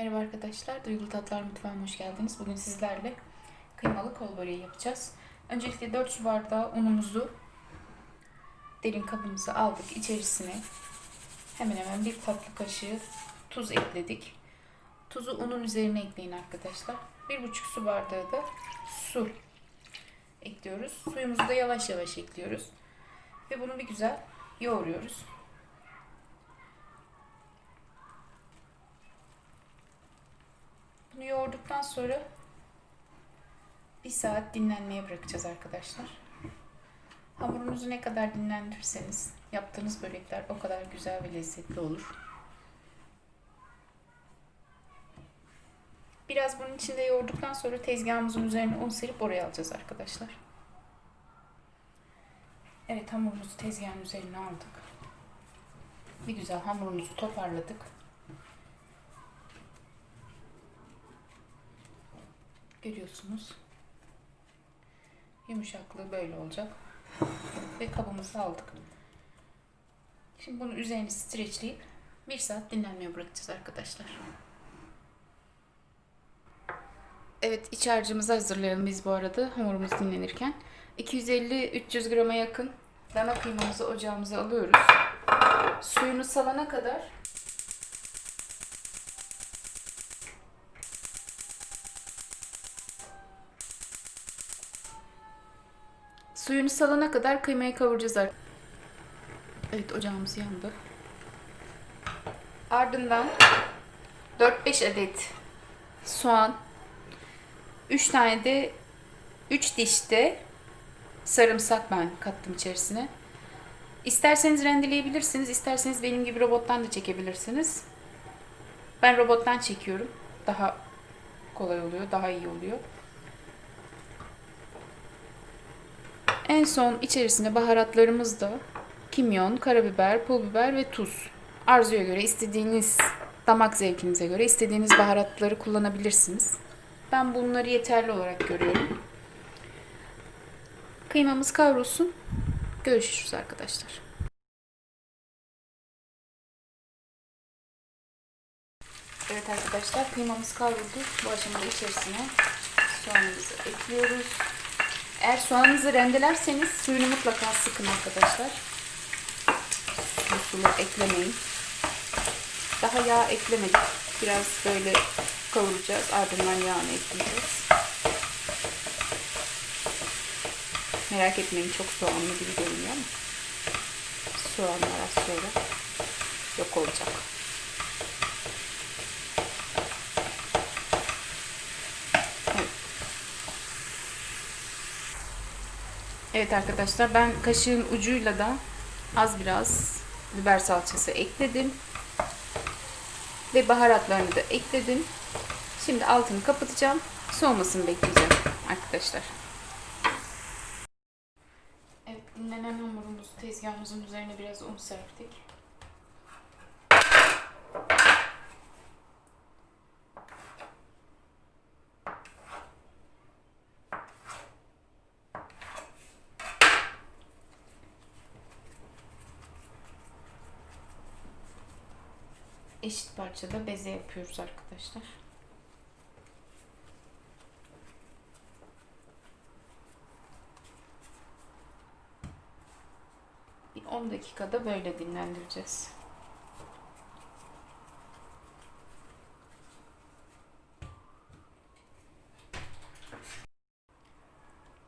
Merhaba arkadaşlar, Duygulu Tatlar Mutfağı'na hoş geldiniz. Bugün sizlerle kıymalı kol böreği yapacağız. Öncelikle 4 su bardağı unumuzu derin kabımıza aldık. İçerisine hemen hemen bir tatlı kaşığı tuz ekledik. Tuzu unun üzerine ekleyin arkadaşlar. 1,5 su bardağı da su ekliyoruz. Suyumuzu da yavaş yavaş ekliyoruz. Ve bunu bir güzel yoğuruyoruz. Bunu yoğurduktan sonra bir saat dinlenmeye bırakacağız arkadaşlar. Hamurunuzu ne kadar dinlendirirseniz yaptığınız börekler o kadar güzel ve lezzetli olur. Biraz bunun içinde yoğurduktan sonra tezgahımızın üzerine un serip oraya alacağız arkadaşlar. Evet hamurumuzu tezgahın üzerine aldık. Bir güzel hamurumuzu toparladık. Görüyorsunuz. Yumuşaklığı böyle olacak. Ve kabımızı aldık. Şimdi bunu üzerini streçleyip bir saat dinlenmeye bırakacağız arkadaşlar. Evet iç harcımızı hazırlayalım biz bu arada hamurumuz dinlenirken. 250-300 grama yakın dana kıymamızı ocağımıza alıyoruz. Suyunu salana kadar Suyunu salana kadar kıymayı kavuracağız. Evet ocağımız yandı. Ardından 4-5 adet soğan, 3 tane de 3 diş de sarımsak ben kattım içerisine. İsterseniz rendeleyebilirsiniz, isterseniz benim gibi robottan da çekebilirsiniz. Ben robottan çekiyorum. Daha kolay oluyor, daha iyi oluyor. En son içerisine baharatlarımız da kimyon, karabiber, pul biber ve tuz. Arzuya göre istediğiniz damak zevkinize göre istediğiniz baharatları kullanabilirsiniz. Ben bunları yeterli olarak görüyorum. Kıymamız kavrulsun. Görüşürüz arkadaşlar. Evet arkadaşlar kıymamız kavruldu. Bu aşamada içerisine soğanımızı ekliyoruz. Eğer soğanınızı rendelerseniz suyunu mutlaka sıkın arkadaşlar. Sulu eklemeyin. Daha yağ eklemedik. Biraz böyle kavuracağız. Ardından yağını ekleyeceğiz. Merak etmeyin çok soğanlı gibi görünüyor ama soğanlar az sonra yok olacak. Evet. Evet arkadaşlar ben kaşığın ucuyla da az biraz biber salçası ekledim. Ve baharatlarını da ekledim. Şimdi altını kapatacağım. Soğumasını bekleyeceğim arkadaşlar. Evet dinlenen hamurumuzu tezgahımızın üzerine biraz un serptik. Eşit parçada beze yapıyoruz arkadaşlar. Bir 10 dakikada böyle dinlendireceğiz.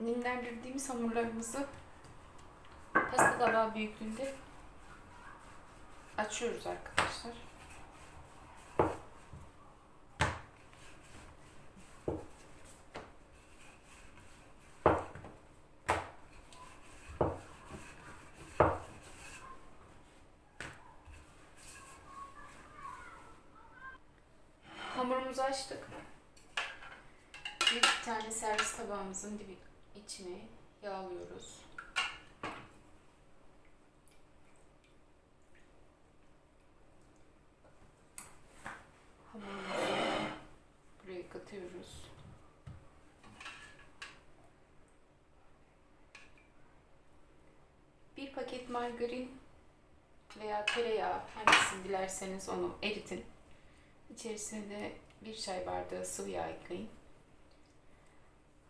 Dinlendirdiğimiz hamurlarımızı pasta tabağı büyüklüğünde açıyoruz arkadaşlar. Hamurumuzu açtık. Bir tane servis tabağımızın dibi içine yağlıyoruz. Hamurumuzu buraya katıyoruz. Bir paket margarin veya tereyağı hangisini dilerseniz onu eritin. İçerisine de bir çay bardağı sıvı yağ ekleyin.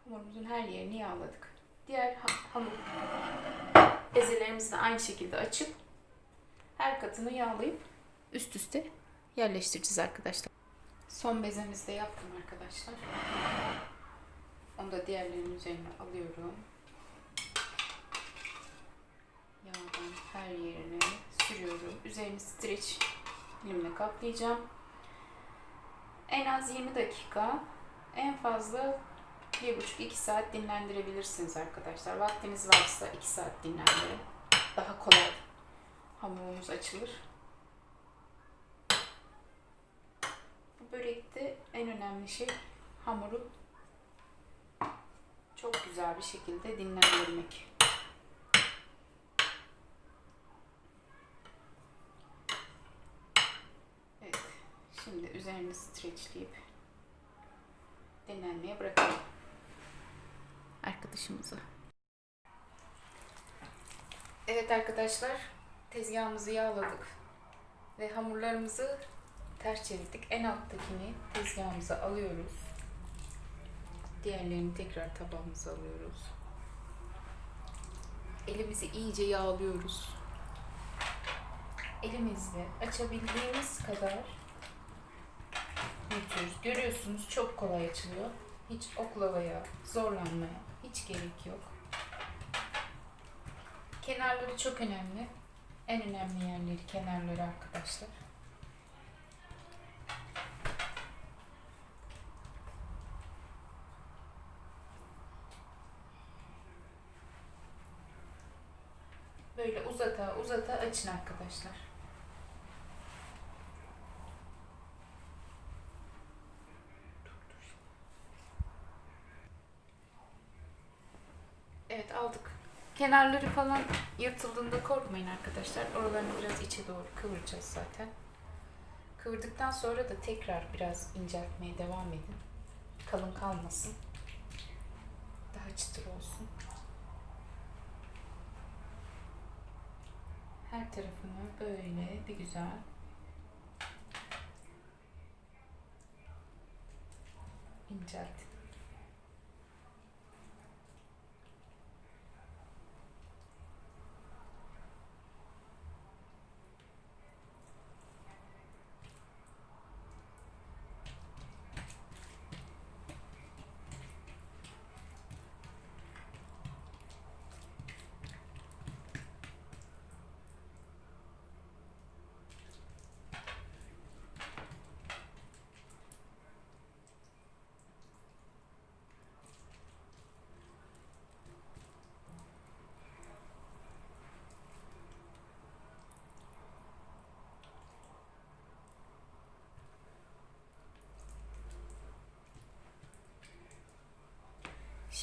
Hamurumuzun her yerini yağladık. Diğer ha- hamur bezelerimizi de aynı şekilde açıp her katını yağlayıp üst üste yerleştireceğiz arkadaşlar. Son bezemizi de yaptım arkadaşlar. Onu da diğerlerinin üzerine alıyorum. Yağdan her yerine sürüyorum. Üzerini streç filmle kaplayacağım. En az 20 dakika, en fazla 1,5-2 saat dinlendirebilirsiniz arkadaşlar. Vaktiniz varsa 2 saat dinlendirin. Daha kolay hamurumuz açılır. Börekte en önemli şey hamuru çok güzel bir şekilde dinlendirmek. Evet. Şimdi üzerini streçleyip dinlenmeye bırakalım. Arkadaşımızı. Evet arkadaşlar, tezgahımızı yağladık ve hamurlarımızı ters çevirdik. En alttakini tezgahımıza alıyoruz. Diğerlerini tekrar tabağımıza alıyoruz. Elimizi iyice yağlıyoruz. Elimizle açabildiğimiz kadar büyütüyoruz. Görüyorsunuz çok kolay açılıyor. Hiç oklavaya, zorlanmaya hiç gerek yok. Kenarları çok önemli. En önemli yerleri kenarları arkadaşlar. Böyle uzata uzata açın arkadaşlar. Evet aldık. Kenarları falan yırtıldığında korkmayın arkadaşlar. Oralarını biraz içe doğru kıvıracağız zaten. Kıvırdıktan sonra da tekrar biraz inceltmeye devam edin. Kalın kalmasın. Daha çıtır olsun. Her tarafını böyle bir güzel inceltin.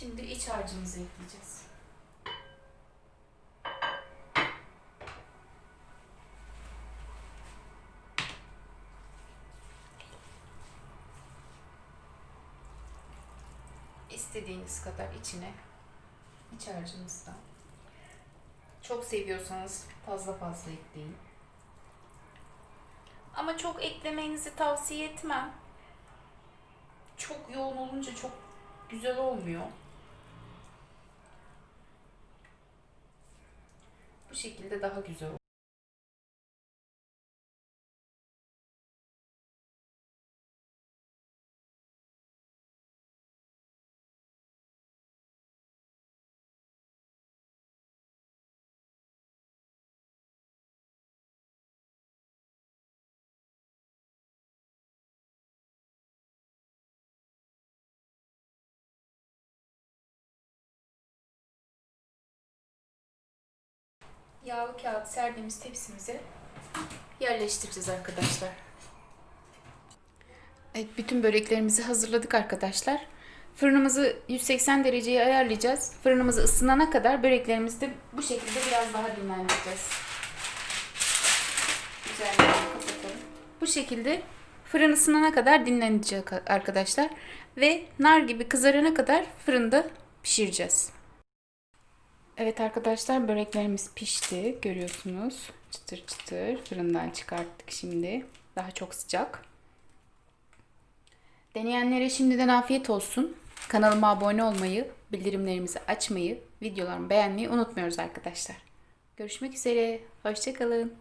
Şimdi iç harcımızı ekleyeceğiz. İstediğiniz kadar içine iç harcımızdan. Çok seviyorsanız fazla fazla ekleyin. Ama çok eklemenizi tavsiye etmem. Çok yoğun olunca çok güzel olmuyor. Bu şekilde daha güzel oluyor. Yağlı kağıt serdiğimiz tepsimize yerleştireceğiz arkadaşlar. Evet, bütün böreklerimizi hazırladık arkadaşlar. Fırınımızı 180 dereceye ayarlayacağız. Fırınımız ısınana kadar böreklerimizi de bu şekilde biraz daha dinlendireceğiz. Üzerlerini kapatalım. Bu şekilde fırın ısınana kadar dinlenecek arkadaşlar. Ve nar gibi kızarana kadar fırında pişireceğiz. Evet arkadaşlar böreklerimiz pişti. Görüyorsunuz. Çıtır çıtır fırından çıkarttık şimdi. Daha çok sıcak. Deneyenlere şimdiden afiyet olsun. Kanalıma abone olmayı, bildirimlerimizi açmayı, videolarımı beğenmeyi unutmuyoruz arkadaşlar. Görüşmek üzere. Hoşçakalın.